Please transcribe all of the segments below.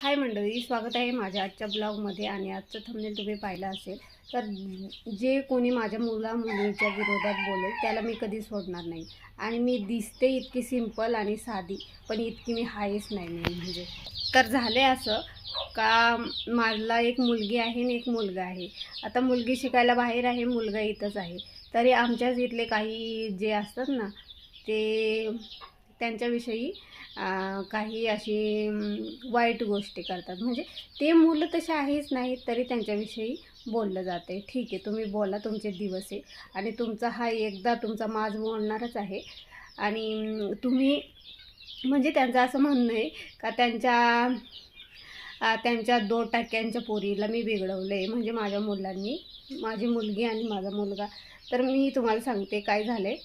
हाय मंडळी स्वागत आहे माझ्या आजच्या ब्लॉगमध्ये आणि आजचं थंबनेल तुम्ही पाहिलं असेल तर जे कोणी माझ्या मुला मुलीच्या विरोधात बोलेल त्याला मी कधी सोडणार नाही. आणि मी दिसते इतकी सिंपल आणि साधी पण इतकी मी हायच नाही मी म्हणजे. तर झाले असं का मला एक मुलगी आहे आणि एक मुलगा आहे. आता मुलगी शिकायला बाहेर आहे मुलगा इथंच आहे. तरी आमच्याच इथले काही जे असतात ना ते त्यांच्याविषयी काही अशी वाईट गोष्टी करतात. म्हणजे ते मुलं तसे आहेच नाहीत तरी त्यांच्याविषयी बोललं जाते. ठीक आहे तुम्ही बोला तुमचे दिवस आहे. आणि तुमचा हा एकदा तुमचा माज बोलणारच आहे. आणि तुम्ही म्हणजे त्यांचं असं म्हणणं आहे का त्यांच्या त्यांच्या दोन टक्क्यांच्या पोरीला मी बिघडवलं आहे म्हणजे माझ्या मुलांनी माझी मुलगी आणि माझा मुलगा. तर मी तुम्हाला सांगते काय झालं आहे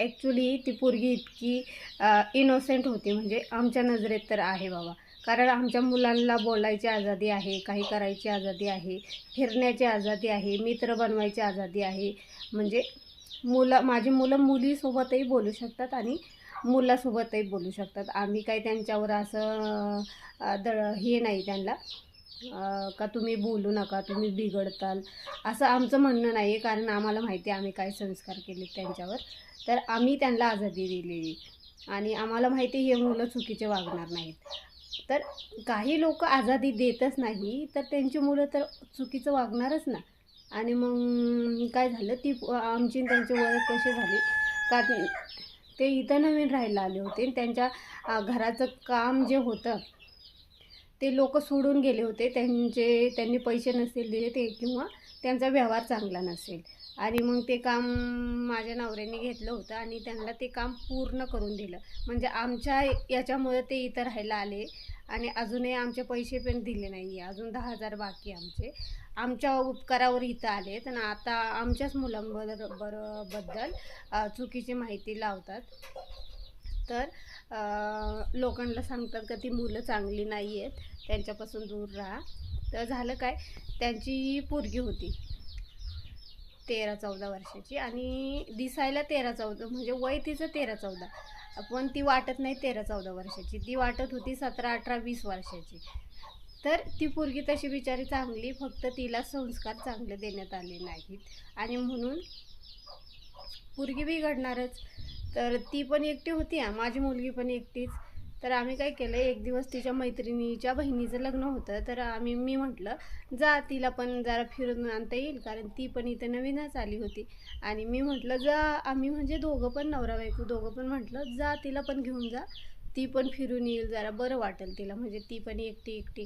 ॲक्च्युली ती पोरगी इतकी इनोसेंट होती. म्हणजे आमच्या नजरेत तर आहे बाबा. कारण आमच्या मुलांना बोलायची आझादी आहे काही करायची आझादी आहे फिरण्याची आझादी आहे मित्र बनवायची आझादी आहे. म्हणजे मुलं माझी मुलं मुलीसोबतही बोलू शकतात आणि मुलासोबतही बोलू शकतात. आम्ही काही त्यांच्यावर असं दळ हे नाही त्यांना का तुम्ही बोलू नका तुम्ही बिघडताल. असं आमचं म्हणणं नाही आहे कारण आम्हाला माहिती आहे आम्ही काय संस्कार केले त्यांच्यावर. तर आम्ही त्यांना आझादी दिलेली. आणि आम्हाला माहिती हे मुलं चुकीचे वागणार नाहीत. तर काही लोक आझादी देतच नाही तर त्यांची मुलं तर चुकीचं वागणारच ना. आणि मग काय झालं ती आमची त्यांची ओळख कशी झाली? का ते- ते इथं नवीन राहायला आले होते आणि त्यांच्या घराचं काम जे होतं ते लोक सोडून गेले होते. त्यांचे त्यांनी पैसे नसेल दिले ते किंवा त्यांचा व्यवहार चांगला नसेल. आणि मग ते काम माझ्या नवऱ्याने घेतलं होतं आणि त्यांना ते काम पूर्ण करून दिलं. म्हणजे आमच्या याच्यामुळे ते इथं राहायला आले आणि अजूनही आमचे पैसे पण दिले नाही आहे अजून दहा हजार बाकी आहे आमचे. आमच्या उपकारावर इथं आले तर आता आमच्याच मुलांबद्दल बद्दल चुकीची माहिती लावतात. तर लोकांना सांगतात का ती मुलं चांगली नाही आहेत त्यांच्यापासून दूर राहा. तर झालं काय? त्यांची पोरगी होती. तेरा चौदा वर्षाची आणि दिसायला तेरा चौदा म्हणजे वय तिचं तेरा चौदा पण ती वाटत नाही तेरा चौदा वर्षाची. ती वाटत होती सतरा अठरा वीस वर्षाची. तर ती पोरगी तशी बिचारी चांगली फक्त तिला संस्कार चांगले देण्यात आले नाहीत. आणि म्हणून पोरगी बिघडणारच. तर ती पण एकटी होती माझी मुलगी पण एकटीच. तर आम्ही काय केलं एक दिवस तिच्या मैत्रिणीच्या बहिणीचं लग्न होतं. तर आम्ही मी म्हटलं जा तिला पण जरा फिरून आणता येईल कारण ती पण इथं नवीनच आली होती. आणि मी म्हटलं जा आम्ही म्हणजे दोघं पण नवरा बायको दोघं पण म्हटलं जा तिला पण घेऊन जा. ती पण फिरून येईल जरा बरं वाटेल तिला म्हणजे ती पण एकटी एकटी.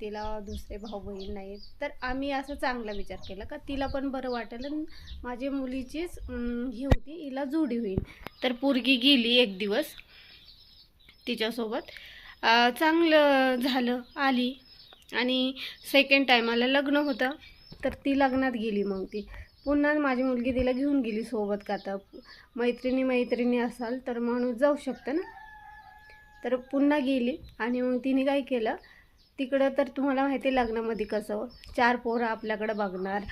तिला दुसरे भाऊ बहीण नाहीत तर आम्ही असं चांगला विचार केला का तिला पण बरं वाटेल आणि माझ्या मुलीचीच हे ही होती हिला जोडी होईल. तर पोरगी गेली एक दिवस. तिच्यासोबत. चांगलं झालं आली. आणि सेकंड टायमाला लग्न होतं. तर ती लग्नात गेली मग ती. पुन्हा माझी मुलगी तिला घेऊन गेली सोबत का तर. मैत्रिणी मैत्रिणी असाल तर माणूस जाऊ शकतं ना. तर पुन्हा गेली आणि मग तिने काय केलं? तिकडं तर तुम्हाला माहिती आहे लग्नामध्ये कसं चार पोरं आपल्याकडं बघणार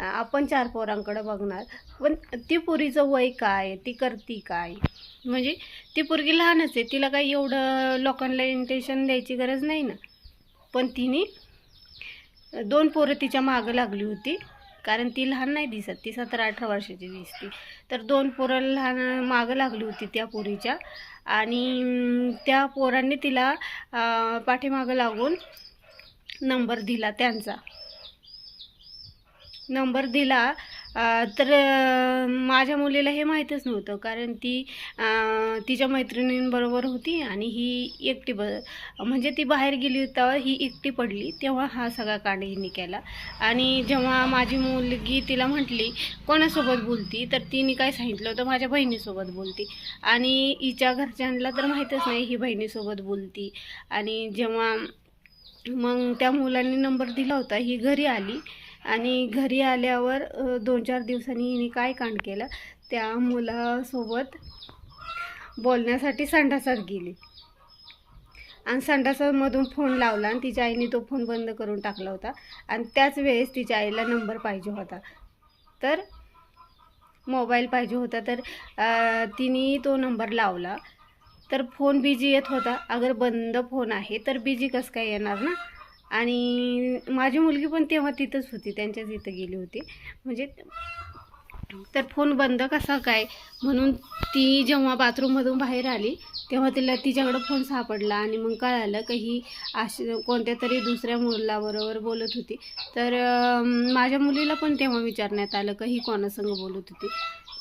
आपण चार पोरांकडं बघणार. पण ती पोरीचं वय काय ती करती काय? म्हणजे ती पोरगी लहानच आहे तिला काही एवढं लोकांना इंटेन्शन द्यायची गरज नाही ना. पण तिने दोन पोरं तिच्या मागं लागली होती कारण ती लहान नाही दिसत ती सतरा अठरा वर्षाची दिसती. तर दोन पोरं लहान मागं लागली होती त्या पोरीच्या आणि त्या पोरांनी तिला पाठीमागं लागून नंबर दिला त्यांचा. नंबर दिला तर माझ्या मुलीला हे माहीतच नव्हतं. कारण ती तिच्या मैत्रिणींबरोबर होती आणि ही एकटी ब म्हणजे ती बाहेर गेली तेव्हा ही एकटी पडली. तेव्हा हा सगळा कांड हिने केला आणि जेव्हा माझी मुलगी तिला म्हटली कोणासोबत बोलती? तर तिने काय सांगितलं होतं? माझ्या बहिणीसोबत बोलती. आणि हिच्या घरच्यांना तर माहीतच नाही ही बहिणीसोबत बोलती. आणि जेव्हा मग त्या मुलांनी नंबर दिला होता ही घरी आली. आणि घरी आल्यावर दोन चार दिवसांनी हिने काय कांड केलं त्या मुलासोबत बोलण्यासाठी संडासात गेली. आणि संडासामधून फोन लावला आणि तिच्या आईने तो फोन बंद करून टाकला होता. आणि त्याच वेळेस तिच्या आईला नंबर पाहिजे होता. तर मोबाईल पाहिजे होता तर तिने तो नंबर लावला. तर फोन बिझी येत होता. अगर बंद फोन आहे तर बिझी कसं काय येणार ना? आणि माझी मुलगी पण तेव्हा तिथंच होती त्यांच्याच इथं गेली होती. म्हणजे तर फोन बंद कसा काय? म्हणून ती जेव्हा बाथरूममधून बाहेर आली तेव्हा तिला तिच्याकडं फोन सापडला आणि मग कळालं की ही अशी कोणत्या तरी दुसऱ्या मुलाबरोबर बोलत होती. तर माझ्या मुलीला पण तेव्हा विचारण्यात आलं की ही कोणासंग बोलत होती.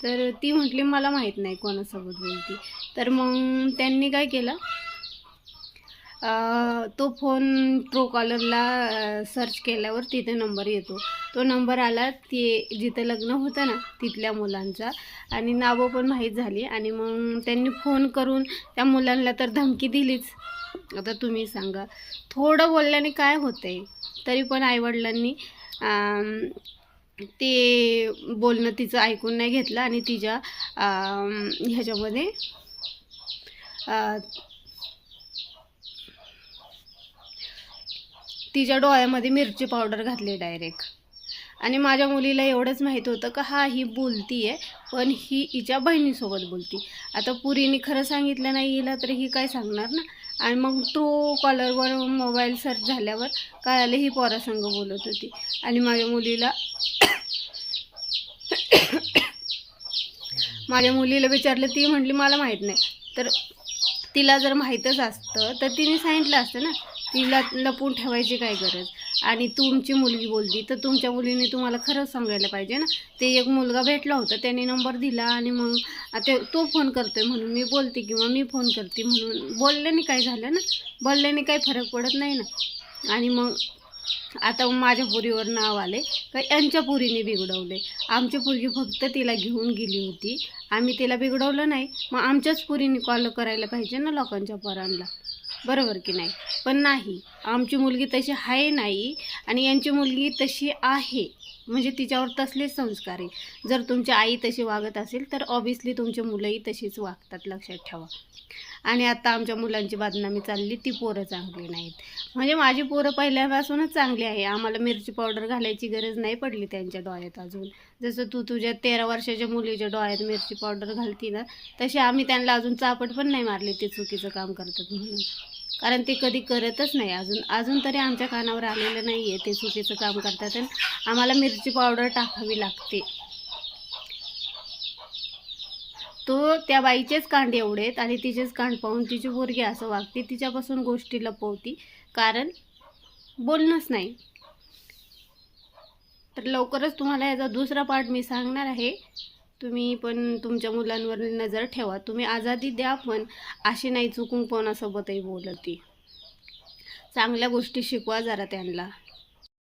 तर ती म्हटली मला माहीत नाही कोणासोबत बोलती. तर मग त्यांनी काय केलं? तो फोन ट्रू कॉलरला सर्च केल्यावर तिथे नंबर येतो. तो नंबर आला ते जिथं लग्न होतं ना तिथल्या मुलांचा. आणि नावं पण माहीत झाली. आणि मग त्यांनी फोन करून त्या मुलांना तर धमकी दिलीच. आता तुम्ही सांगा. थोडं बोलल्याने काय होतंय? तरी पण आईवडिलांनी ते बोलणं तिचं ऐकून नाही घेतलं. आणि तिच्या ह्याच्यामध्ये तिच्या डोळ्यामध्ये मिरची पावडर घातली डायरेक्ट आणि माझ्या मुलीला एवढंच माहीत होतं का हा ही बोलती आहे पण ही हिच्या बहिणीसोबत बोलती. आता पुरीने खरं सांगितलं नाही हिला तर ही काय सांगणार ना? आणि मग तो कॉलरवर मोबाईल सर्च झाल्यावर कळालं ही पोरासंग बोलत होती. आणि माझ्या मुलीला माझ्या मुलीला विचारलं ती म्हटली मला माहीत नाही. तर तिला जर माहीतच असतं तर तिने सांगितलं असतं ना तिला लपून ठेवायची काय गरज? आणि तुमची मुलगी बोलली तर तुमच्या मुलीने तुम्हाला खरंच सांगायला पाहिजे ना? ते एक मुलगा भेटला होता त्याने नंबर दिला आणि मग आता तो फोन करतोय म्हणून मी बोलते किंवा मी फोन करते म्हणून. बोलल्याने काय झालं ना? बोलल्याने काही फरक पडत नाही ना? आणि मग आता माझ्या पुरीवर नाव आले का यांच्या पुरीने बिघडवले. आमची पुरगी फक्त तिला घेऊन गेली होती. आम्ही तिला बिघडवलं नाही. मग आमच्याच पुरीने कॉल करायला पाहिजे ना लोकांच्या परांना? बरोबर की नाही? पण नाही. आमची मुलगी तशी आहे नाही आणि यांची मुलगी तशी आहे. म्हणजे तिच्यावर तसलेच संस्कार आहे. जर तुमची आई तशी वागत असेल तर ऑबियसली तुमची मुलंही तशीच वागतात लक्षात ठेवा. आणि आता आमच्या मुलांची बदनामी चालली ती पोरं चांगली नाहीत. म्हणजे माझी पोरं पहिल्यापासूनच चांगली आहे. आम्हाला मिरची पावडर घालायची गरज नाही पडली त्यांच्या डोळ्यात अजून. जसं तू तुझ्या तेरा वर्षाच्या मुलीच्या डोळ्यात मिरची पावडर घालती ना तशी आम्ही त्यांना अजून चापट पण नाही मारली ते चुकीचं काम करतात म्हणून. कारण ते कधी करतच नाही. अजून अजून तरी आमच्या कानावर आलेलं नाही आहे ते चुकीचं काम करतात आणि आम्हाला मिरची पावडर टाकावी लागते. तो त्या बाईचेच कांड एवढे आहेत आणि तिचेच कांड पाहून तिची पोरगी असं वागते. तिच्यापासून गोष्टी लपवती. कारण बोलणंच नाही. तर लवकरच तुम्हाला याचा दुसरा पार्ट मी सांगणार आहे. तुम्ही पण तुमच्या मुलांवर नजर ठेवा. तुम्ही आझादी द्या पण अशी नाही चुकून कोणासोबतही बोलती चांगल्या गोष्टी शिकवा जरा त्यांना.